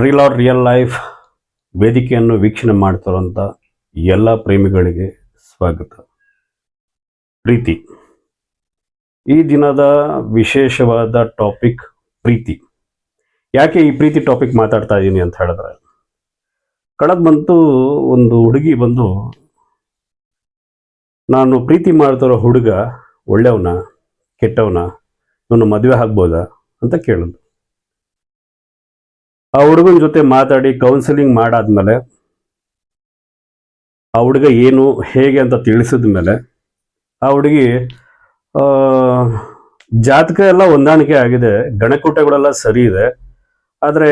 Reel R real life ವೇದಿಕೆಯನ್ನು ವೀಕ್ಷಣೆ ಮಾಡ್ತಿರೋಂಥ ಎಲ್ಲ ಪ್ರೇಮಿಗಳಿಗೆ ಸ್ವಾಗತ. ಪ್ರೀತಿ. ಈ ದಿನದ ವಿಶೇಷವಾದ ಟಾಪಿಕ್ ಪ್ರೀತಿ. ಯಾಕೆ ಈ ಪ್ರೀತಿ ಟಾಪಿಕ್ ಮಾತಾಡ್ತಾ ಇದ್ದೀನಿ ಅಂತ ಹೇಳಿದ್ರೆ, ಕಳೆದ ಬಂತು ಒಂದು ಹುಡುಗಿ ಬಂದು, ನಾನು ಪ್ರೀತಿ ಮಾಡ್ತಿರೋ ಹುಡುಗ ಒಳ್ಳೆಯವನ, ಕೆಟ್ಟವನ, ಇವನು ಮದುವೆ ಆಗ್ಬೋದಾ? ಅಂತ ಕೇಳಿದ್ರು ಆ ಹುಡುಗನ ಜೊತೆ ಮಾತಾಡಿ ಕೌನ್ಸಿಲಿಂಗ್ ಮಾಡಾದ್ಮೇಲೆ ಆ ಹುಡುಗ ಏನು, ಹೇಗೆ ಅಂತ ತಿಳಿಸಿದ ಮೇಲೆ ಆ ಹುಡುಗಿ ಜಾತಕ ಎಲ್ಲ ಹೊಂದಾಣಿಕೆ ಆಗಿದೆ ಗಣಕೂಟಗಳೆಲ್ಲ ಸರಿ ಇದೆ, ಆದರೆ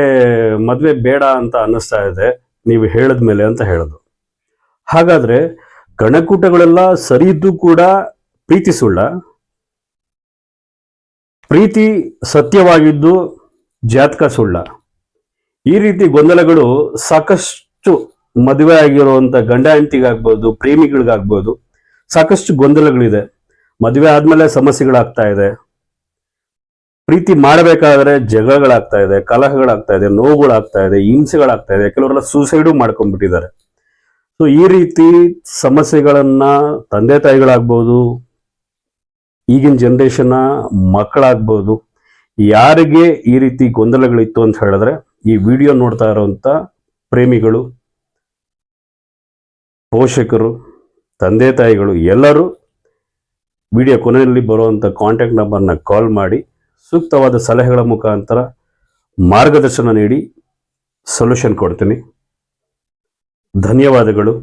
ಮದುವೆ ಬೇಡ ಅಂತ ಅನ್ನಿಸ್ತಾ ಇದೆ, ನೀವು ಹೇಳಿದ ಮೇಲೆ ಅಂತ ಹೇಳಿದ್ರು ಹಾಗಾದ್ರೆ ಗಣಕೂಟಗಳೆಲ್ಲ ಸರಿ ಇದ್ದು ಕೂಡ ಪ್ರೀತಿ ಸುಳ್ಳ? ಪ್ರೀತಿ ಸತ್ಯವಾಗಿದ್ದು ಜಾತಕ ಸುಳ್ಳ? ಈ ರೀತಿ ಗೊಂದಲಗಳು ಸಾಕಷ್ಟು ಮದುವೆ ಆಗಿರುವಂತ ಗಂಡ ಹೆಂಡತಿಗಾಗ್ಬೋದು, ಪ್ರೇಮಿಗಳಿಗಾಗ್ಬೋದು ಸಾಕಷ್ಟು ಗೊಂದಲಗಳಿದೆ. ಮದುವೆ ಆದ್ಮೇಲೆ ಸಮಸ್ಯೆಗಳಾಗ್ತಾ ಇದೆ. ಪ್ರೀತಿ ಮಾಡಬೇಕಾದ್ರೆ ಜಗಳಗಳಾಗ್ತಾ ಇದೆ, ಕಲಹಗಳಾಗ್ತಾ ಇದೆ, ನೋವುಗಳಾಗ್ತಾ ಇದೆ, ಹಿಂಸೆಗಳಾಗ್ತಾ ಇದೆ. ಕೆಲವರೆಲ್ಲ ಸೂಸೈಡು ಮಾಡ್ಕೊಂಡ್ಬಿಟ್ಟಿದ್ದಾರೆ. ಸೊ ಈ ರೀತಿ ಸಮಸ್ಯೆಗಳನ್ನ ತಂದೆ ತಾಯಿಗಳಾಗ್ಬೋದು, ಈಗಿನ ಜನ್ರೇಷನ್ನ ಮಕ್ಕಳಾಗ್ಬೋದು, ಯಾರಿಗೆ ಈ ರೀತಿ ಗೊಂದಲಗಳಿತ್ತು ಅಂತ ಹೇಳಿದ್ರೆ ಈ ವಿಡಿಯೋ ನೋಡ್ತಾ ಇರುವಂತ ಪ್ರೇಮಿಗಳು, ಪೋಷಕರು, ತಂದೆ ತಾಯಿಗಳು ಎಲ್ಲರೂ ವಿಡಿಯೋ ಕೊನೆಯಲ್ಲಿ ಬರುವಂಥ ಕಾಂಟ್ಯಾಕ್ಟ್ ನಂಬರ್ನ ಕಾಲ್ ಮಾಡಿ, ಸೂಕ್ತವಾದ ಸಲಹೆಗಳ ಮುಖಾಂತರ ಮಾರ್ಗದರ್ಶನ ನೀಡಿ ಸೊಲ್ಯೂಷನ್ ಕೊಡ್ತೀನಿ. ಧನ್ಯವಾದಗಳು.